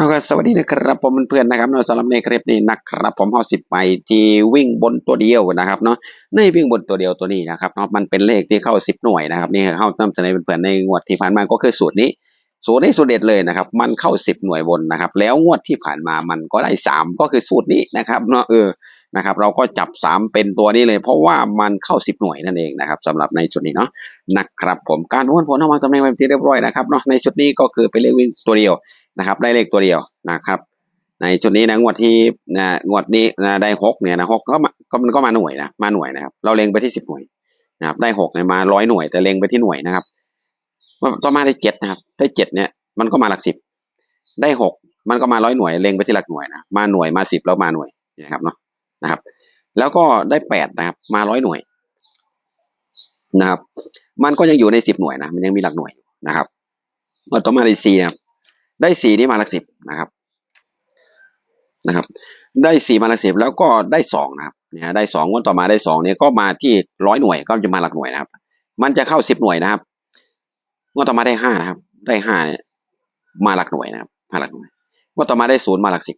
เอาก็สวัสดีนะครับผมเพื่อนๆนะครับเนาะสำหรับในคลิปนี้นะครับผมเฮาสิบไปที่วิ่งบนตัวเดียวนะครับเนาะในวิ่งบนตัวเดียวตัวนี้นะครับเนาะมันเป็นเลขที่เข้าสิบหน่วยนะครับนี่เข้านำเสนอเพื่อนๆในงวดที่ผ่านมาก็คือสูตรนี้สูตรนี้สูตรเด็ดเลยนะครับ มันเข้าสิบหน่วยบนนะครับ แล้วงวดที่ผ่านมามันก็ได้สามก็คือสูตรนี้นะครับเนาะเออนะครับเราก็จับสามเป็นตัวนี้เลย เพราะว่ามันเข้าสิบหน่วยนั่นเองนะครับสำหรับในจุดนี้เนาะนะครับผมการวนผลออกมาตำแหน่งเป็นที่เรียบร้อยนะครับเนาะในชุดนี้ก็คือเป็นเลขวิ่งตัวเดียว นะครับ ได้เลขตัวเดียวนะครับ ในชุดนี้นะงวดที่นะงวดนี้นะได้หกเนี่ยนะหกก็มาก็มันก็มาหน่วยนะมาหน่วยนะครับ เราเล็งไปที่สิบหน่วยนะครับ ได้หกเนี่ยมาร้อยหน่วยแต่เล็งไปที่หน่วยนะครับต่อมาได้เจ็ดนะครับ ได้เจ็ดเนี่ยมันก็มาหลักสิบได้หกมันก็มาร้อยหน่วยเล็งไปที่หลักหน่วยนะมาหน่วยมาสิบแล้วมาหน่วยนะครับเนาะนะครับ แล้วก็ได้แปดนะครับ มาร้อยหน่วยนะครับ มันก็ยังอยู่ในสิบหน่วยนะมันยังมีหลักหน่วยนะครับต่อมาได้สี่นะครับ ได้สี่นี่มาหลักสิบนะครับนะครับ ได้สี่มาหลักสิบแล้วก็ได้สองนะครับเนี่ยได้สองวันต่อมาได้สองเนี่ยก็มาที่ร้อยหน่วยก็จะมาหลักหน่วยนะครับ มันจะเข้าสิบหน่วยนะครับงวดต่อมาได้ห้านะครับ ได้ห้าเนี่ยมาหลักหน่วยนะครับมาหลักหน่วยงวดต่อมาได้ศูนย์มาหลักสิบ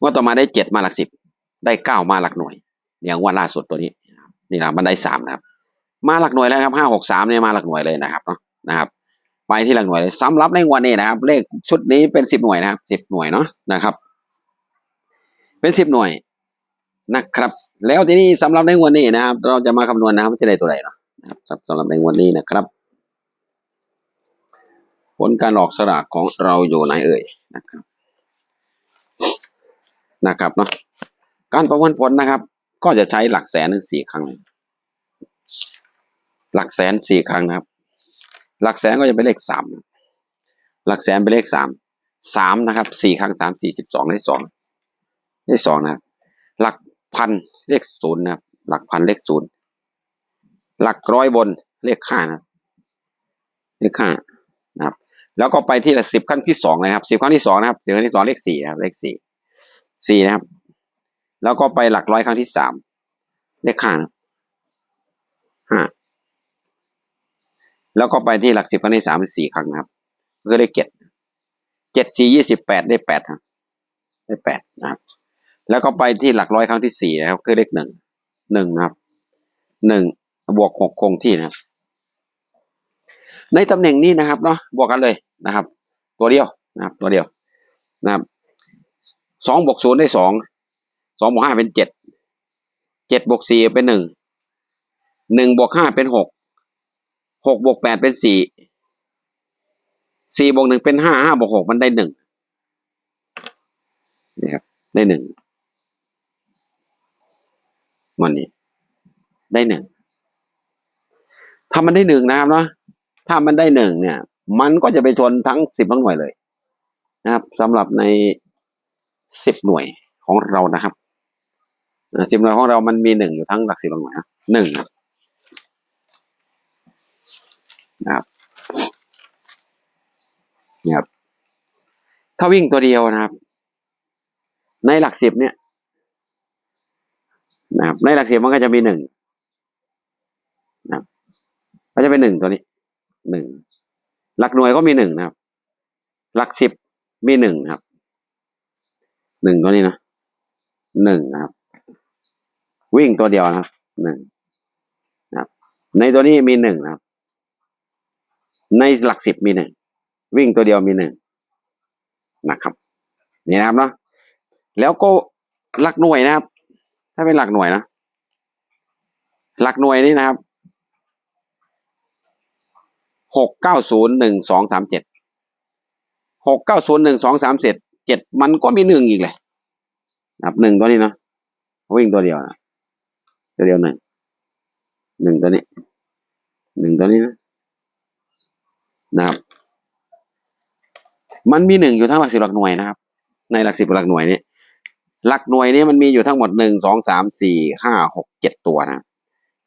งวดต่อมาได้เจ็ดมาหลักสิบได้เก้ามาหลักหน่วย อย่างงวันล่าสุดตัวนี้ นี่นะมันได้สามนะครับ มาหลักหน่วยแล้วครับห้าหกสามเนี่ยมาหลักหน่วยเลยนะครับเนาะนะครับ ไปที่หลักหน่วยเลยสำหรับในวันนี้นะครับ เลขชุดนี้เป็นสิบหน่วยนะครับสิบหน่วยเนาะนะครับ เป็นสิบหน่วยนะครับ แล้วทีนี้สำหรับในวันนี้นะครับ เราจะมาคำนวณนะครับว่าจะได้ตัวใดเนาะครับสำหรับในวันนี้นะครับ ผลการออกสลากของเราอยู่ไหนเอ่ยนะครับ นะครับเนาะการประมวลผลนะครับ ก็จะใช้หลักแสนถึงสี่ครั้งเลยหลักแสนสี่ครั้งนะครับ หลักแสนก็จะเป็นเลขสามหลักแสนเป็นเลขสามสามนะครับสี่ครั้งสามสี่สิบสองได้สองได้สองนะครับ หลักพันเลขศูนย์นะครับ หลักพันเลขศูนย์หลักร้อยบนเลขห้านะครับเลขห้านะครับ แล้วก็ไปที่ละสิบครั้งที่สองนะครับสิบครั้งที่สองนะครับสิบครั้งที่สองเลขสี่นะครับเลขสี่สี่นะครับ แล้วก็ไปหลักร้อยครั้งที่สามเลขห้านะห้า แล้วก็ไปที่หลักสิบครั้งที่สามเป็นสี่ครั้งนะครับ ก็ได้เจ็ดเจ็ดสี่ยี่สิบแปดได้แปดครับได้แปดนะครับ แล้วก็ไปที่หลักร้อยครั้งที่สี่นะครับคือเลขหนึ่งหนึ่งนะครับหนึ่งบวกหกคงที่นะครับ ในตำแหน่งนี้นะครับเนาะบวกกันเลยนะครับ ตัวเดียวนะครับ ตัวเดียวนะครับสองบวกศูนย์ได้สองสองบวกห้าเป็นเจ็ดเจ็ดบวกสี่เป็นหนึ่งหนึ่งบวกห้าเป็นหก หกบวกแปดเป็นสี่สี่บวกหนึ่งเป็นห้าห้าบวกหกมันได้หนึ่งนี่ครับ ได้หนึ่งวันนี้ ได้หนึ่งถ้ามันได้หนึ่งนะครับเนาะถ้ามันได้หนึ่งเนี่ย มันก็จะไปชนทั้งสิบทั้งหน่วยเลย นะครับสำหรับในสิบหน่วยของเรานะครับสิบหน่วยของเรามันมีหนึ่งอยู่ทั้งหลักสิบหน่วยนะหนึ่งครับ นะครับครับถ้าวิ่งตัวเดียวนะครับ ในหลักสิบเนี่ยนะครับในหลักสิบมันก็จะมีหนึ่งนะครับก็จะเป็นหนึ่งตัวนี้หนึ่งหลักหน่วยก็มีหนึ่งนะครับ หลักสิบมีหนึ่งครับหนึ่งตัวนี้นะหนึ่งนะครับ วิ่งตัวเดียวนะครับหนึ่งนะครับ ในตัวนี้มีหนึ่งนะครับ ในหลักสิบมีหนึ่งวิ่งตัวเดียวมีหนึ่งนะครับ นี่นะครับเนาะแล้วก็หลักหน่วยนะครับ ถ้าเป็นหลักหน่วยนะหลักหน่วยนี่นะครับหกเก้าศูนย์หนึ่งสองสามเจ็ดหกเก้าศูนย์หนึ่งสองสามเจ็ดเจ็ดมันก็มีหนึ่งอีกเลยนะครับหนึ่งตัวนี้เนาะวิ่งตัวเดียวนะตัวเดียวหนึ่งหนึ่งตัวนี้หนึ่งตัวนี้นะ นะครับ มันมีหนึ่งอยู่ทั้งหลักสิบหลักหน่วยนะครับ ในหลักสิบหลักหน่วยนี้หลักหน่วยนี้มันมีอยู่ทั้งหมดหนึ่งสองสามสี่ห้าหกเจ็ดตัวนะ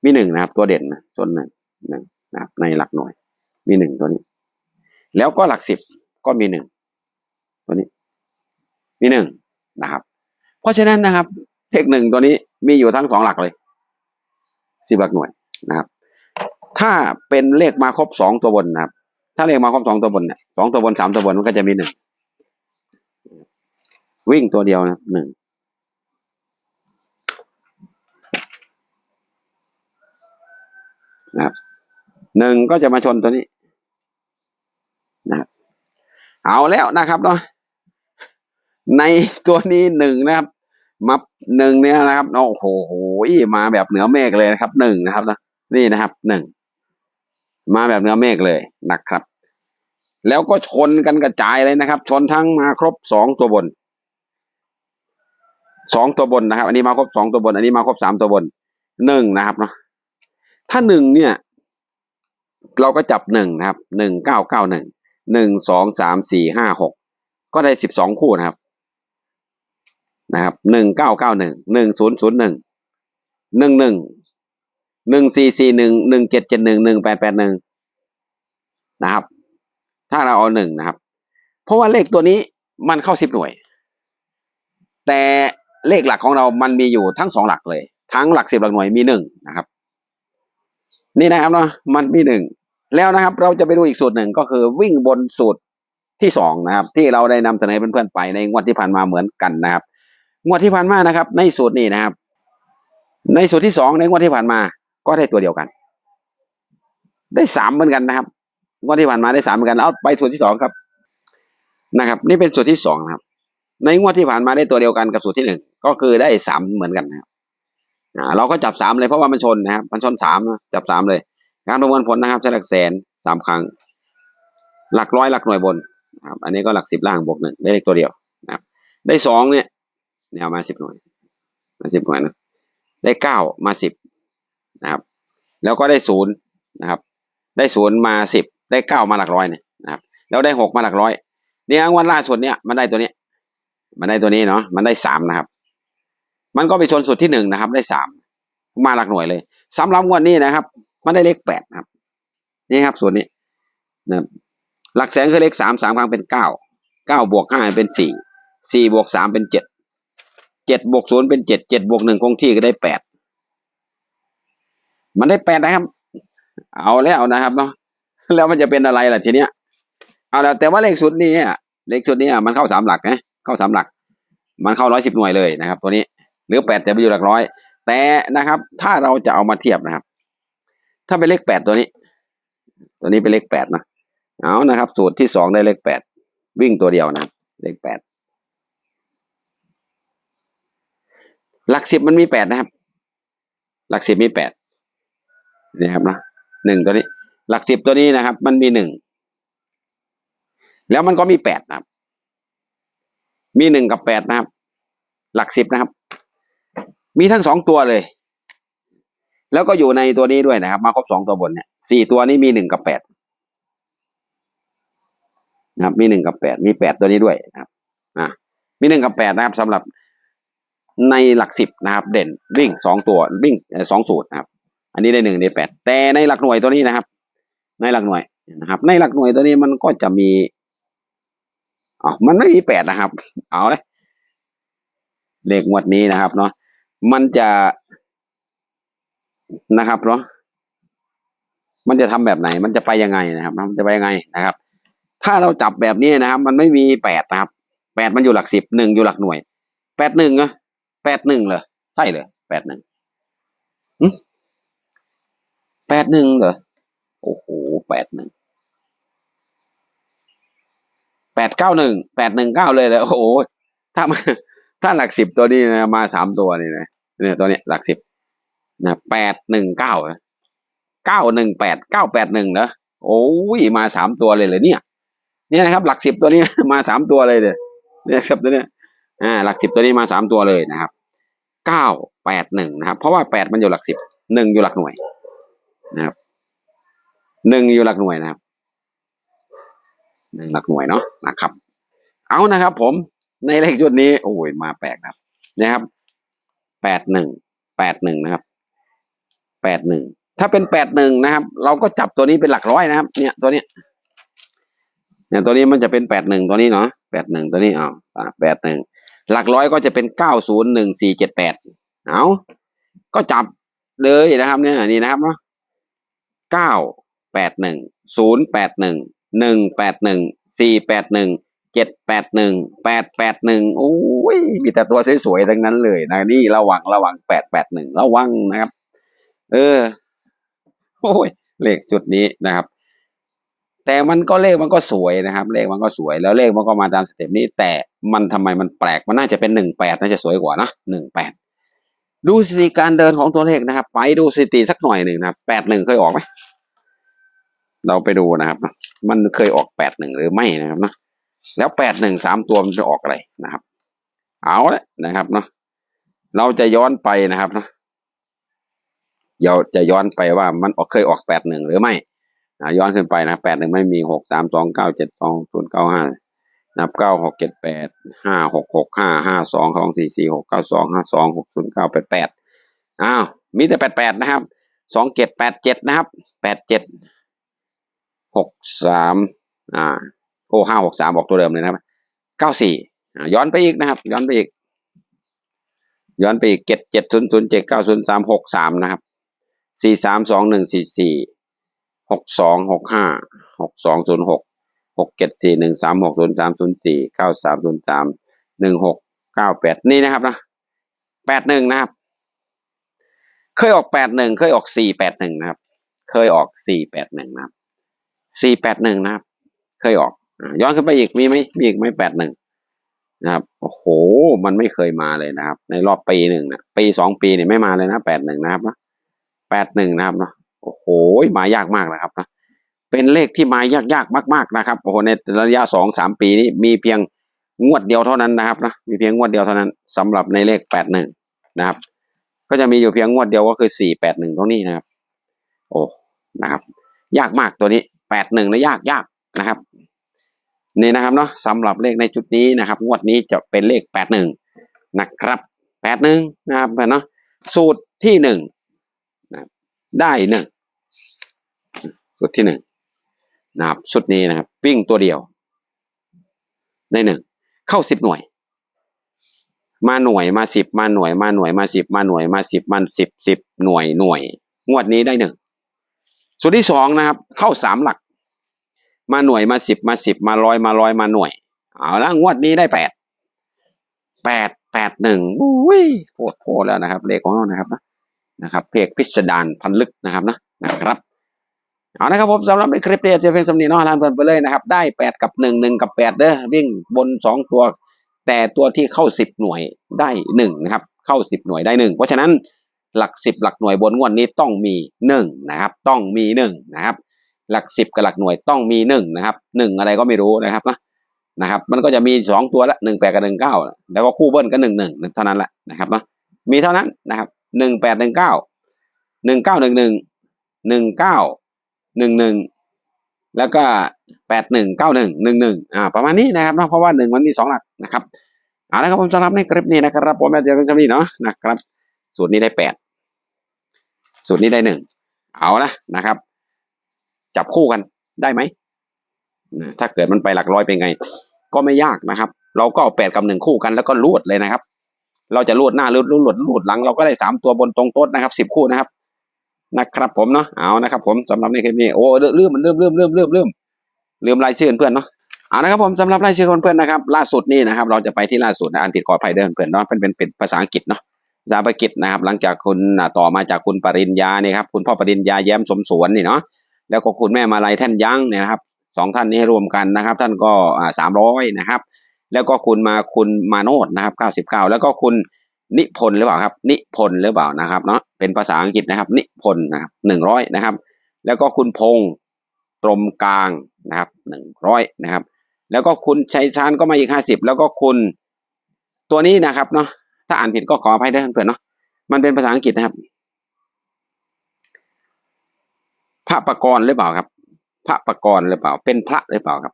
มีหนึ่งนะครับ ตัวเด่นนะส่วนหนึ่งหนึ่งนะครับ ในหลักหน่วย มีหนึ่งตัวนี้ แล้วก็หลักสิบก็มีหนึ่งตัวนี้ มีหนึ่งนะครับ เพราะฉะนั้นนะครับ เลขหนึ่งตัวนี้มีอยู่ทั้งสองหลักเลยสิบหลักหน่วยนะครับ ถ้าเป็นเลขมาครบสองตัวบนนะครับ ถ้าเลขมาครบสองตัวบนเนี่ยสองตัวบนสามตัวบนมันก็จะมีหนึ่งวิ่งตัวเดียวนะหนึ่งนะครับหนึ่งก็จะมาชนตัวนี้นะครับเอาแล้วนะครับเนาะในตัวนี้หนึ่งนะครับมับหนึ่งเนี่ยนะครับโอ้โหมาแบบเหนือเมฆเลยนะครับหนึ่งนะครับนะนี่นะครับหนึ่ง มาแบบเนื้อเมฆเลยนะครับ แล้วก็ชนกันกระจายเลยนะครับ ชนทั้งมาครบสองตัวบนสองตัวบนนะครับ อันนี้มาครบสองตัวบน อันนี้มาครบสามตัวบนหนึ่งนะครับเนาะถ้าหนึ่งเนี่ย เราก็จับหนึ่งนะครับหนึ่งเก้าเก้าหนึ่งหนึ่งสองสามสี่ห้าหกก็ได้สิบสองคู่นะครับ นะครับหนึ่งเก้าเก้าหนึ่งหนึ่งศูนย์ศูนย์หนึ่งหนึ่งหนึ่ง หนึ่งสี่สี่หนึ่งหนึ่งเจ็ดเจ็ดหนึ่งหนึ่งแปดแปดหนึ่งนะครับ ถ้าเราเอาหนึ่งนะครับ เพราะว่าเลขตัวนี้มันเข้าสิบหน่วย แต่เลขหลักของเรามันมีอยู่ทั้งสองหลักเลย ทั้งหลักสิบหลักหน่วยมีหนึ่งนะครับ นี่นะครับเนาะมันมีหนึ่งแล้วนะครับ เราจะไปดูอีกสูตรหนึ่งก็คือวิ่งบนสูตรที่สองนะครับ ที่เราได้นำเสนอเพื่อนๆไปในงวดที่ผ่านมาเหมือนกันนะครับ งวดที่ผ่านมานะครับ ในสูตรนี้นะครับ ในสูตรที่สองในงวดที่ผ่านมา ก็ได้ตัวเดียวกัน ได้สามเหมือนกันนะครับงวดที่ผ่านมาได้สามเหมือนกันเอาไปสูตรที่สองครับนะครับ นี่เป็นสูตรที่สองครับ ในงวดที่ผ่านมาได้ตัวเดียวกันกับสูตรที่หนึ่งก็คือได้สามเหมือนกันนะครับเราก็จับสามเลยเพราะว่ามันชนนะครับมันชนสามจับสามเลยการประมวลผลนะครับใช้หลักแสนสามครั้ง หลักร้อยหลักหน่วยบนนะครับอันนี้ก็หลักสิบล่างบวกหนึ่งได้เลขตัวเดียวนะครับ ได้สองเนี่ยเนี่ยมาสิบหน่วยมาสิบหน่วยนะได้เก้ามาสิบ นะครับ แล้วก็ได้ศูนย์นะครับ ได้ศูนย์มาสิบได้เก้ามาหลักร้อยเนี่ยนะครับ แล้วได้หกมาหลักร้อยเนี่ยงวันล่าสุดเนี่ยมันได้ตัวนี้ มันได้ตัวนี้เนาะมันได้สามนะครับ มันก็ไปชนสุดที่หนึ่งนะครับ ได้สามมาหลักหน่วยเลยสำหรับงวันนี้นะครับ มันได้เลขแปดครับ นี่ครับส่วนนี้นะหลักแสนคือเลขสามสามครั้งเป็นเก้าเก้าบวกห้าเป็นสี่สี่บวกสามเป็นเจ็ดเจ็ดบวกศูนย์เป็นเจ็ดเจ็ดบวกหนึ่งคงที่ก็ได้แปด มันได้แปดนะครับ เอาแล้วนะครับเนาะแล้วมันจะเป็นอะไรล่ะทีเนี้ยเอาแล้วแต่ว่าเลขสุดนี้เลขสุดนี้มันเข้าสามหลักนะเข้าสามหลัก มันเข้าร้อยสิบหน่วยเลยนะครับ ตัวนี้ หรือแปดแต่ไปอยู่หลักร้อย แต่นะครับ ถ้าเราจะเอามาเทียบนะครับ ถ้าเป็นเลขแปดตัวนี้ ตัวนี้เป็นเลขแปดนะเอานะครับ สูตรที่สองได้เลขแปดวิ่งตัวเดียวนะเลขแปดหลักสิบมันมีแปดนะครับ หลักสิบมีแปด นี่ครับนะหนึ่งตัวนี้ หลักสิบตัวนี้นะครับ มันมีหนึ่งแล้วมันก็มีแปดนะครับ มีหนึ่งกับแปดนะครับ หลักสิบนะครับ มีทั้งสองตัวเลย แล้วก็อยู่ในตัวนี้ด้วยนะครับ มาครบสองตัวบนเนี่ยสี่ตัวนี้มีหนึ่งกับแปดนะครับ มีหนึ่งกับแปดมีแปดตัวนี้ด้วยนะครับอ่ามีหนึ่งกับแปดนะครับสำหรับในหลักสิบนะครับ เด่นวิ่งสองตัววิ่งสองสูตรนะครับ อันนี้ได้หนึ่งได้แปดแต่ในหลักหน่วยตัวนี้นะครับ ในหลักหน่วยนะครับ ในหลักหน่วยตัวนี้มันก็จะมีอ๋อมันไม่มีแปดนะครับ เอาเลยเลขงวดนี้นะครับ เนาะมันจะนะครับเนาะมันจะทำแบบไหน มันจะไปยังไงนะครับ มันจะไปยังไงนะครับ ถ้าเราจับแบบนี้นะครับ มันไม่มีแปดนะครับแปดมันอยู่หลักสิบหนึ่งอยู่หลักหน่วยแปดหนึ่งอะแปดหนึ่งเหรอใช่เลยแปดหนึ่ง แปดหนึ่งเหรอ โอ้โหแปดหนึ่งแปดเก้าหนึ่งแปดหนึ่งเก้าเลยเลยโอ้โหถ้าถ้าหลักสิบตัวนี้นะมาสามตัวนี่นะเนี่ยตัวเนี้ยหลักสิบนะแปดหนึ่งเก้าเก้าหนึ่งแปดเก้าแปดหนึ่งเนอะโอ้ยมาสามตัวเลยเลยเนี่ย เนี่ยนะครับ หลักสิบตัวนี้มาสามตัวเลยเลยเนี่ยครับตัวเนี้ยอ่าหลักสิบตัวนี้มาสามตัวเลยนะครับเก้าแปดหนึ่งนะครับ เพราะว่าแปดมันอยู่หลักสิบหนึ่งอยู่หลักหน่วย นะครับหนึ่งอยู่หลักหน่วยนะครับหนึ่งหลักหน่วยเนาะนะครับ เอานะครับ ผมในเลขจุดนี้โอ้ยมาแปลกครับนะครับแปดหนึ่งแปดหนึ่งนะครับแปดหนึ่งถ้าเป็นแปดหนึ่งนะครับ เราก็จับตัวนี้เป็นหลักร้อยนะครับ เนี่ยตัวเนี้ยเนี่ยตัวนี้มันจะเป็นแปดหนึ่งตัวนี้เนาะแปดหนึ่งตัวนี้เออ่าแปดหนึ่งหลักร้อยก็จะเป็นเก้าศูนย์หนึ่งสี่เจ็ดแปดเอาก็จับเลยนะครับ เนี่ยนี่นะครับเนาะ เก้าแปดหนึ่งศูนย์แปดหนึ่งหนึ่งแปดหนึ่งสี่แปดหนึ่งเจ็ดแปดหนึ่งแปดแปดหนึ่งโอ้ยมีแต่ตัวสวยๆทั้งนั้นเลยนะนี่ระวังระวังแปดแปดหนึ่งระวังนะครับ เออ โอ้ยเลขจุดนี้นะครับ แต่มันก็เลขมันก็สวยนะครับ เลขมันก็สวยแล้วเลขมันก็มาตามสเต็ปนี้ แต่มันทำไมมันแปลกมันน่าจะเป็นหนึ่งแปดน่าจะสวยกว่านะหนึ่งแปด ดูสถิติการเดินของตัวเลขนะครับ ไปดูสถิติสักหน่อยหนึ่งนะครับแปดหนึ่งเคยออกไหมเราไปดูนะครับ มันเคยออกแปดหนึ่งหรือไม่นะครับนะแล้วแปดหนึ่งสามตัวมันจะออกอะไรนะครับ เอาละนะครับเนาะเราจะย้อนไปนะครับเนาะเราจะย้อนไปว่ามันออกเคยออกแปดหนึ่งหรือไม่ย้อนขึ้นไปนะแปดหนึ่งไม่มีหกสามสองเก้าเจ็ดสองศูนย์เก้าห้า นับเก้าหกเจ็ดแปดห้าหกหกห้าห้าสองสองสี่สี่หกเก้าสองห้าสองหกศูนย์เก้าแปดแปดอ้าวมีแต่แปดแปดนะครับสองเจ็ดแปดเจ็ดนะครับแปดเจ็ดหกสามอ่าโอ้ห้าหกสามบอกตัวเดิมเลยนะครับเก้าสี่ย้อนไปอีกนะครับ ย้อนไปอีก ย้อนไปอีกเจ็ดเจ็ดศูนย์ศูนย์เจ็ดเก้าศูนย์สามหกสามนะครับสี่สามสองหนึ่งสี่สี่หกสองหกห้าหกสองศูนย์หก หกเจ็ดสี่หนึ่งสามหกศูนย์สามศูนย์สี่เก้าสามศูนย์สามหนึ่งหกเก้าแปดนี่นะครับนะแปดหนึ่งนะครับ เคยออกแปดหนึ่งเคยออกสี่แปดหนึ่งนะครับ เคยออกสี่แปดหนึ่งนะครับสี่แปดหนึ่งนะครับ เคยออกย้อนขึ้นไปอีกมีไหมมีอีกไหมแปดหนึ่งนะครับโอ้โห มันไม่เคยมาเลยนะครับ ในรอบปีหนึ่งนะปีสองปีเนี่ยไม่มาเลยนะแปดหนึ่งนะครับนะแปดหนึ่งนะครับเนาะโอ้โหมายากมากนะครับนะ เป็นเลขที่มายากยากๆมาก ๆนะครับโอ้โหในระยะสองสามปีนี้มีเพียงงวดเดียวเท่านั้นนะครับนะมีเพียงงวดเดียวเท่านั้นสำหรับในเลขแปดหนึ่งนะครับ ก็จะมีอยู่เพียงงวดเดียวก็คือสี่แปดหนึ่งตรงนี้นะครับ โอ้นะครับ ยากมากตัวนี้แปดหนึ่งนะยากยากนะครับนี่นะครับเนาะสำหรับเลขในจุดนี้นะครับ งวดนี้จะเป็นเลขแปดหนึ่งนะครับแปดหนึ่งนะครับเนาะสูตรที่หนึ่งนะได้หนึ่งสูตรที่หนึ่ง นะครับชุดนี้นะครับ วิ่งตัวเดียว ได้หนึ่งเข้าสิบหน่วย มาหน่วยมาสิบมาหน่วย มาหน่วยมาสิบมาหน่วยมาสิบมาสิบสิบหน่วยหน่วย งวดนี้ได้หนึ่งสูตรที่สองนะครับ เข้าสามหลัก มาหน่วยมาสิบมาสิบมาร้อยมาร้อยมาหน่วยเอาละงวดนี้ได้แปดแปดแปดหนึ่งอุ้ยโคตรโคตรแล้วนะครับ เลขของเรานะครับนะนะครับ เพกพิสดารพันลึกนะครับนะนะครับ เอานะครับผมสำหรับในคลิปนี้จะเป็นสำเนียงน้องฮาลานเปิดไปเลยนะครับ ได้แปดกับหนึ่งหนึ่งกับแปดเด้อวิ่งบนสองตัว แต่ตัวที่เข้าสิบหน่วยได้หนึ่งนะครับ เข้าสิบหน่วยได้หนึ่งเพราะฉะนั้นหลักสิบหลักหน่วยบนงวดนี้ต้องมีหนึ่งนะครับ ต้องมีหนึ่งนะครับ หลักสิบกับหลักหน่วยต้องมีหนึ่งนะครับหนึ่งอะไรก็ไม่รู้นะครับนะนะครับ มันก็จะมีสองตัวละหนึ่งแปดกับหนึ่งเก้าแล้วก็คู่เบิ้ลก็หนึ่งหนึ่งเท่านั้นแหละนะครับนะมีเท่านั้นนะครับหนึ่งแปดหนึ่งเก้าหนึ่งเก้าหนึ่งหนึ่งหนึ่งเก้า หนึ่งหนึ่งแล้วก็แปดหนึ่งเก้าหนึ่งหนึ่งหนึ่งอ่าประมาณนี้นะครับนะเพราะว่าหนึ่งมันมีสองหลักนะครับเอาละครับผมสำหรับในคลิปนี้นะครับผมอาจจะเป็นคำนี้เนาะนะครับ สูตรนี้ได้แปดสูตรนี้ได้หนึ่งเอาละนะครับ จับคู่กันได้ไหมถ้าเกิดมันไปหลักร้อยเป็นไง ก็ไม่ยากนะครับ เราก็เอาแปดกับหนึ่งคู่กันแล้วก็รูดเลยนะครับ เราจะรูดหน้ารูดรูดรูดหลัง เราก็ได้สามตัวบนตรงโต๊ดนะครับสิบคู่นะครับ นะครับผมเนาะเอานะครับผมสำหรับในคลิปนี้โอ้ลืมมันลืมลืมลืมลืมลืมลืมรายชื่อเพื่อนเนาะเอานะครับผมสำหรับรายชื่อนเพื่อนนะครับ ล่าสุดนี่นะครับ เราจะไปที่ล่าสุดนะอันผิดขออภัยเด้อเพื่อนเนาะเป็นเป็นเป็นภาษาอังกฤษเนาะภาษาอังกฤษนะครับ หลังจากคุณต่อมาจากคุณปริญญาเนี่ยครับคุณพ่อปริญญาแย้มสมสวนนี่เนาะแล้วก็คุณแม่มาลัยแท่นยั้งเนี่ยนะครับสองท่านนี้รวมกันนะครับ ท่านก็สามร้อยนะครับ แล้วก็คุณมาคุณมาโนดนะครับเก้าสิบเก้าแล้วก็คุณ นิพนธ์หรือเปล่าครับ นิพนธ์หรือเปล่านะครับเนาะเป็นภาษาอังกฤษนะครับ นิพนธ์นะครับหนึ่งร้อยนะครับ แล้วก็คุณพงษ์ตรมกลางนะครับหนึ่งร้อยนะครับ แล้วก็คุณชัยชานก็มาอีกห้าสิบแล้วก็คุณตัวนี้นะครับเนาะถ้าอ่านผิดก็ขออภัยด้วยเพื่อนเนาะมันเป็นภาษาอังกฤษนะครับพระประกรณ์หรือเปล่าครับ พระประกรณ์หรือเปล่า เป็นพระหรือเปล่าครับ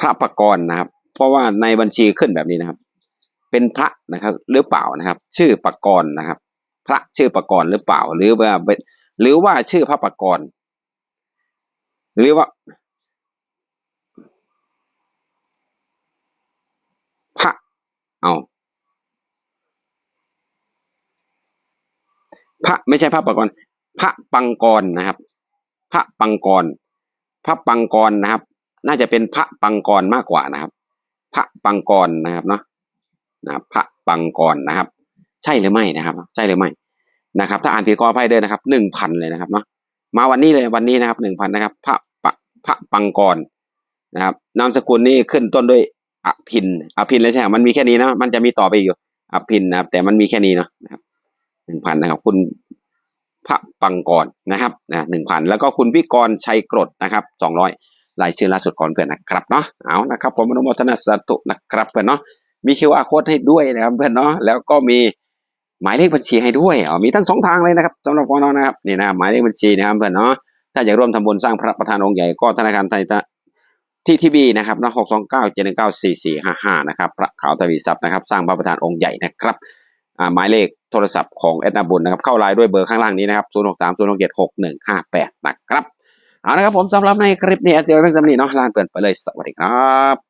พระประกรณ์นะครับ เพราะว่าในบัญชีขึ้นแบบนี้นะครับ เป็นพระนะครับหรือเปล่านะครับ ชื่อปกรณ์นะครับ พระชื่อปกรณ์หรือเปล่า หรือว่าเป็นหรือว่าชื่อพระปกรณ์หรือว่า พระเอาพระไม่ใช่พระปังกรพระปังกรนะครับ พระปังกร พระปังกรนะครับ น่าจะเป็นพระปังกรมากกว่านะครับ พระปังกรนะครับเนาะ นะพระปังกรนะครับ ใช่หรือไม่นะครับ ใช่หรือไม่นะครับ ถ้าอ่านผิดขออภัยด้อนะครับหนึ่งพันเลยนะครับเนาะมาวันนี้เลยวันนี้นะครับหนึ่งพันนะครับพระปะพระปังกรนะครับนามสกุลนี่ขึ้นต้นด้วยอภินอภินเลยใช่ไหมมันมีแค่นี้นะมันจะมีต่อไปอยู่อภินนะครับ แต่มันมีแค่นี้เนาะนะครับหนึ่งพันนะครับ คุณพระปังกรนะครับนะหนึ่งพันแล้วก็คุณพิกรชัยกรดนะครับสองร้อยรายชื่อล่าสุดก่อนเพื่อนนะครับเนาะเอานะครับ ผมอนุโมทนาสาธุนะครับเพื่อนเนาะ มี QR code ให้ด้วยนะครับเพื่อนเนาะแล้วก็มีหมายเลขบัญชีให้ด้วยอ๋อมีทั้งสองทางเลยนะครับสำหรับน้องๆนะครับนี่นะหมายเลขบัญชีนะครับเพื่อนเนาะถ้าอยากร่วมทำบุญสร้างพระประธานองค์ใหญ่ก็ธนาคารไทยที่ทีบีนะครับเนะหกสองเก้าเจ็ดหนึ่งเก้าสี่สี่ห้าห้านะครับพระขาวทวีทรัพย์นะครับ สร้างพระประธานองค์ใหญ่นะครับหมายเลขโทรศัพท์ของเอ็ดนาบุญนะครับ เข้าไลน์ด้วยเบอร์ข้างล่างนี้นะครับศูนย์หกสามศูนย์หกเจ็ดหกหนึ่งห้าแปดนะครับเอาละครับผมสำหรับในคลิปนี้เจอเรื่องสำนีเนาะลาเปิดไปเลยสวัสดีครับ